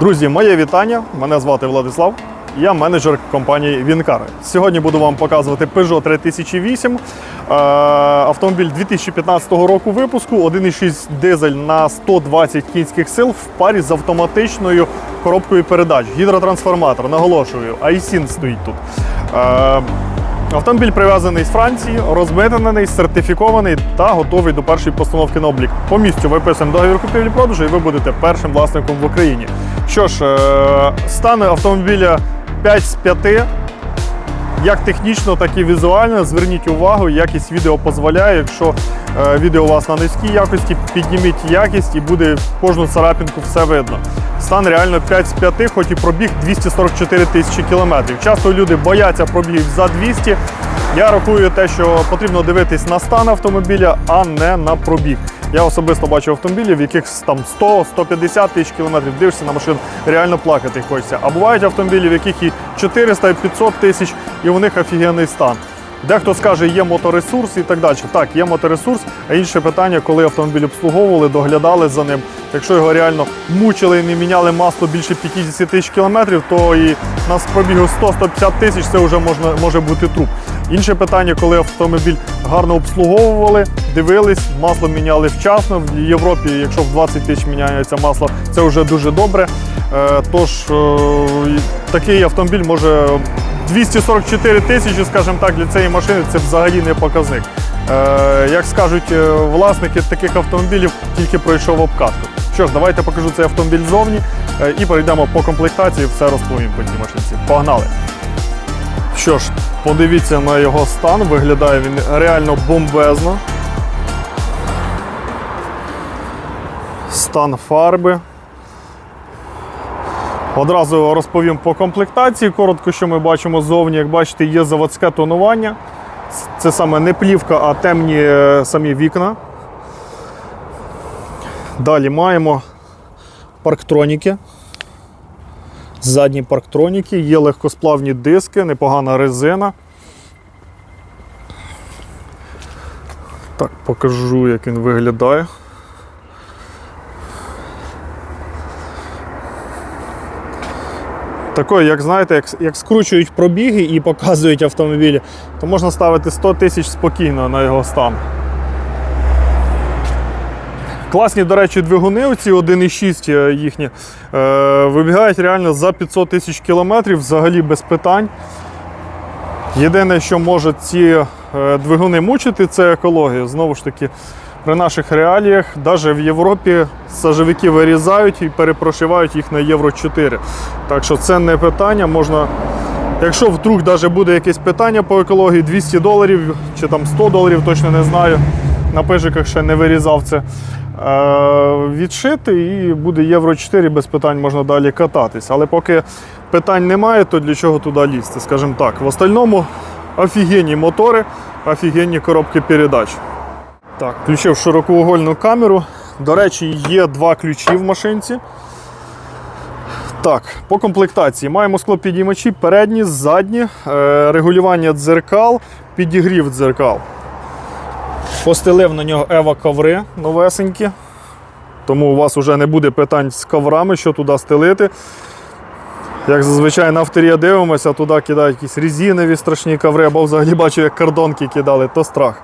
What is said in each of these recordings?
Друзі, моє вітання. Мене звати Владислав. Я менеджер компанії Вінкар. Сьогодні буду вам показувати Peugeot 3008. Е, Автомобіль 2015 року випуску, 1,6 дизель на 120 кінських сил в парі з автоматичною коробкою передач. Гідротрансформатор, наголошую, iSIN стоїть тут. Автомобіль привезений з Франції, розмитнений, сертифікований та готовий до першої постановки на облік. По місцю виписуємо договір купівлі-продажу і ви будете першим власником в Україні. Що ж, е, стан автомобіля 5 з 5. Як технічно, так і візуально. Зверніть увагу, якість відео дозволяє. Якщо е, відео у вас на низькій якості, підніміть якість і буде кожну царапінку все видно. Стан реально 5 з 5, хоч і пробіг 244 тисячі кілометрів. Часто люди бояться пробігів за 200. Я рахую те, що потрібно дивитись на стан автомобіля, а не на пробіг. Я особисто бачу автомобілі, в яких там 100-150 тисяч кілометрів дивишся на машину, реально плакати хочеться. А бувають автомобілі, в яких і 400, і 500 тисяч, і у них офігенний стан. Дехто скаже, є моторесурс і так далі. Так, є моторесурс, а інше питання, коли автомобіль обслуговували, доглядали за ним. Якщо його реально мучили і не міняли масло більше 50 тисяч кілометрів, то і на пробігу 100-150 тисяч це вже можна, може бути труп. Інше питання, коли автомобіль гарно обслуговували, дивились, масло міняли вчасно. В Європі, якщо в 20 тисяч міняється масло, це вже дуже добре. Е, Тож е, такий автомобіль може 244 тисячі, скажімо так, для цієї машини це взагалі не показник. Е, Як скажуть власники таких автомобілів, тільки пройшов обкатку. Що ж, давайте покажу цей автомобіль ззовні е, і перейдемо по комплектації, все розповім по цій машинці. Погнали! Що ж, подивіться на його стан, виглядає він реально бомбезно. Стан фарби. Одразу розповім по комплектації. Коротко, що ми бачимо ззовні, як бачите, є заводське тонування. Це саме не плівка, а темні е, самі вікна. Далі маємо парктроніки. Задні парктроніки, є легкосплавні диски, непогана резина. Так, покажу, як він виглядає. Такої, як знаєте, як, як скручують пробіги і показують автомобілі, то можна ставити 100 тисяч спокійно на його стан. Класні, до речі, двигуни, оці 1,6 е, їхні, е, вибігають реально за 500 тисяч кілометрів, взагалі без питань. Єдине, що може ці е, двигуни мучити, це екологія. Знову ж таки, при наших реаліях, навіть в Європі сажовики вирізають і перепрошивають їх на Євро 4. Так що це не питання. Можна, якщо вдруг навіть буде якесь питання по екології, 200 доларів чи там 100 доларів, точно не знаю. На пижиках ще не вирізав це. Е, відшити і буде Євро 4, без питань можна далі кататись. Але поки питань немає, то для чого туди лізти, скажімо так. В остальному офігенні мотори, офігенні коробки передач. Так, включив широкоугольну камеру. До речі, є два ключі в машинці. Так, по комплектації маємо склопідіймачі передні, задні, е, регулювання дзеркал, підігрів дзеркал. Постелив на нього Ева коври новесенькі. Тому у вас вже не буде питань з коврами, що туди стелити. Як зазвичай на авторія дивимося, туди кидають якісь резинові страшні коври, або взагалі бачу, як кордонки кидали, то страх.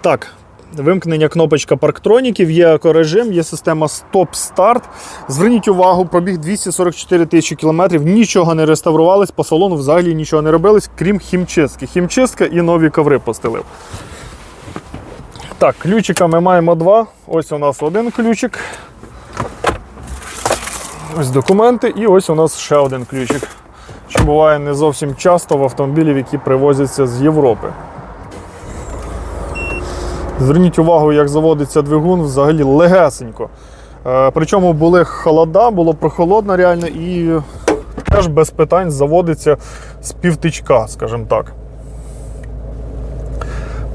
Так, вимкнення кнопочка парктроніків, є екорежим, є система стоп-старт. Зверніть увагу, пробіг 244 тисячі кілометрів, нічого не реставрувалось, по салону взагалі нічого не робилось, крім хімчистки. Хімчистка і нові коври постелив. Так, ключика ми маємо два. Ось у нас один ключик. Ось документи, і ось у нас ще один ключик. Що буває не зовсім часто в автомобілів, які привозяться з Європи. Зверніть увагу, як заводиться двигун взагалі легесенько. Е, Причому були холода, було прохолодно реально і теж без питань заводиться з півтичка, скажімо так.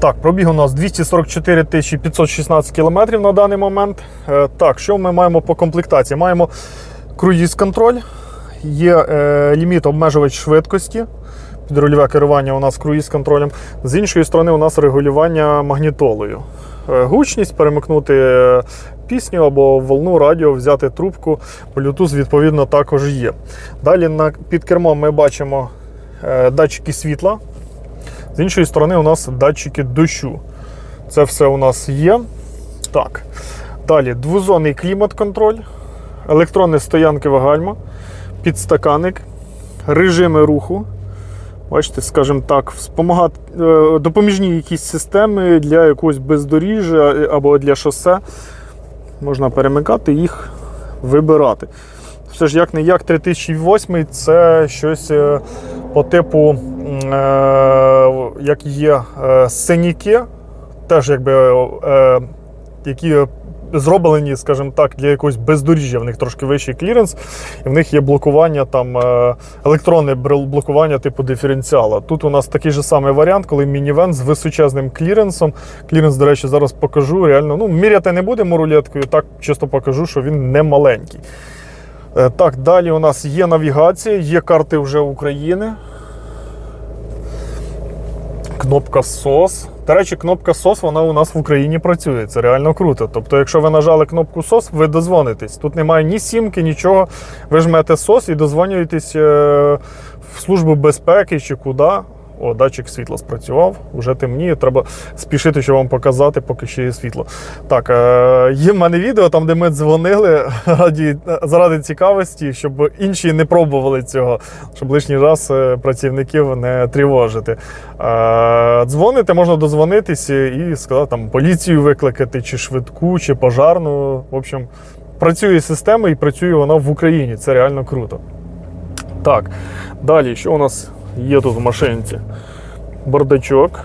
Так, пробіг у нас 244 516 км на даний момент. Е, Так, що ми маємо по комплектації? Маємо круїз-контроль, є е, ліміт обмежувач швидкості. Підрульове керування у нас круїз-контролем. З іншої сторони, у нас регулювання магнітолою. Е, Гучність перемикнути е, пісню або волну радіо, взяти трубку. Bluetooth, відповідно, також є. Далі на, під кермом ми бачимо датчики світла. З іншої сторони, у нас датчики дощу. Це все у нас є. Так. Далі двозонний клімат-контроль, електронне стоянки гальма, підстаканник, режими руху. Бачите, скажімо так, е, допоміжні якісь системи для якогось бездоріжжя е, або для шосе. Можна перемикати їх, вибирати. Все ж як не як 3008 це щось е, по типу, е, як є е, синіки, теж якби, які зроблені, скажімо так, для якогось бездоріжжя. В них трошки вищий кліренс, і в них є блокування, там електронне блокування типу диференціала. Тут у нас такий же самий варіант, коли мінівен з височезним кліренсом. Кліренс, до речі, зараз покажу. Реально, ну, міряти не будемо рулеткою, так чисто покажу, що він не маленький. Е, Так, далі у нас є навігація, є карти вже України. Кнопка SOS. До речі, кнопка SOS вона у нас в Україні працює. Це реально круто. Тобто, якщо ви нажали кнопку SOS, ви дозвонитесь. Тут немає ні сімки, нічого. Ви жмете SOS і дозвонюєтесь е, в службу безпеки чи куди. О, датчик світла спрацював, вже темніє. Треба спішити, щоб вам показати, поки ще є світло. Так, е, є в мене відео, там, де ми дзвонили раді, заради цікавості, щоб інші не пробували цього, щоб лишній раз е, працівників не тривожити. Е, дзвоните, можна дозвонитись і сказати там поліцію викликати, чи швидку, чи пожарну. В общем, працює система і працює вона в Україні. Це реально круто. Так, далі, що у нас є тут в машинці? Бардачок.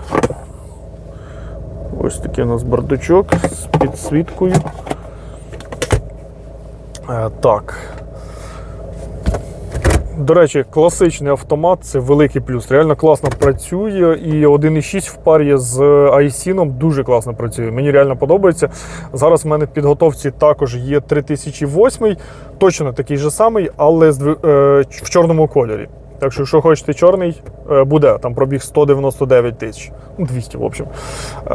Ось такий у нас бардачок з підсвіткою. Е, так. До речі, класичний автомат це великий плюс. Реально класно працює. І 1.6 в парі з iSIN дуже класно працює. Мені реально подобається. Зараз в мене в підготовці також є 3008, точно такий же самий, але е, в чорному кольорі. Так що, якщо хочете чорний, е, буде там пробіг 199 тисяч, ну 200, в общем. Е,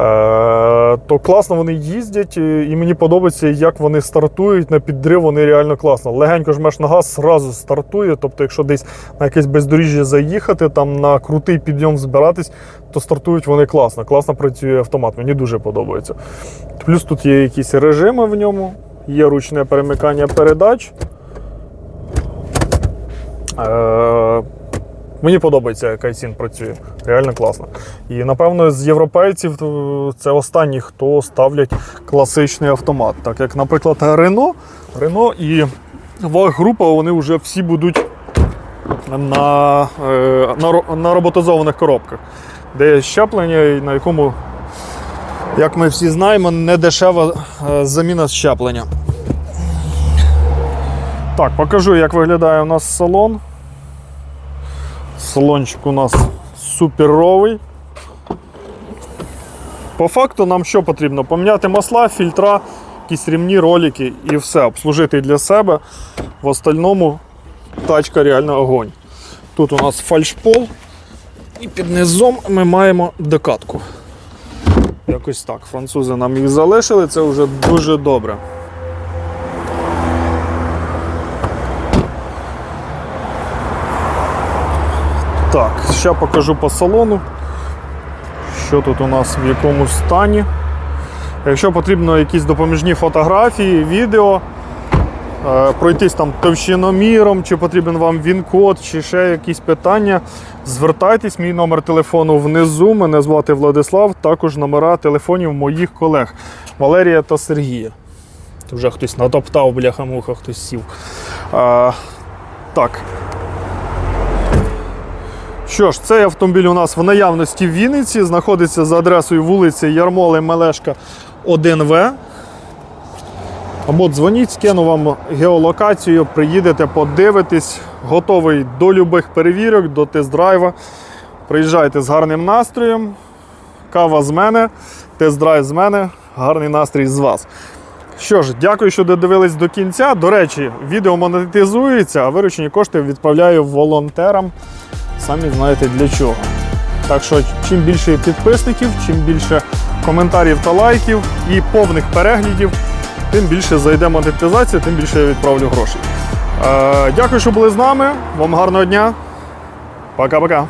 то класно вони їздять, і мені подобається, як вони стартують на підрив, вони реально класно. Легенько жмеш на газ, зразу стартує. Тобто, якщо десь на якесь бездоріжжя заїхати, там на крутий підйом збиратись, то стартують вони класно. Класно працює автомат, мені дуже подобається. Плюс тут є якісь режими в ньому, є ручне перемикання передач. Е, Мені подобається, як Айсін працює. Реально класно. І напевно з європейців це останні, хто ставлять класичний автомат. Так як, наприклад, Рено, Рено і Ваг-група, вони вже всі будуть на, е, на, на роботизованих коробках, де є щеплення, на якому, як ми всі знаємо, не дешева е, заміна щеплення. Так, покажу, як виглядає у нас салон. Салончик у нас суперовий. По факту нам що потрібно? Поміняти масла, фільтра, якісь рівні ролики і все, обслужити для себе. В остальному тачка реально огонь. Тут у нас фальшпол, і під низом ми маємо докатку. Якось так. Французи нам їх залишили, це вже дуже добре. Так, ще покажу по салону, що тут у нас в якому стані. Якщо потрібно якісь допоміжні фотографії, відео, е, пройтись там товщиноміром, чи потрібен вам він-код, чи ще якісь питання, звертайтесь, мій номер телефону внизу. Мене звати Владислав, також номера телефонів моїх колег Валерія та Сергія. Вже хтось натоптав, бляха-муха, хтось сів. А, так, що ж, цей автомобіль у нас в наявності в Вінниці, знаходиться за адресою вулиці Ярмоли Мелешка 1В. Або дзвоніть, скину вам геолокацію, приїдете, подивитесь, готовий до любих перевірок, до тест-драйва. Приїжджайте з гарним настроєм. Кава з мене, тест-драйв з мене, гарний настрій з вас. Що ж, дякую, що додивились до кінця. До речі, відео монетизується, а виручені кошти відправляю волонтерам. Самі знаєте для чого. Так що, чим більше підписників, чим більше коментарів та лайків і повних переглядів, тим більше зайде монетизація, тим більше я відправлю грошей. Е, дякую, що були з нами. Вам гарного дня. Пока-пока.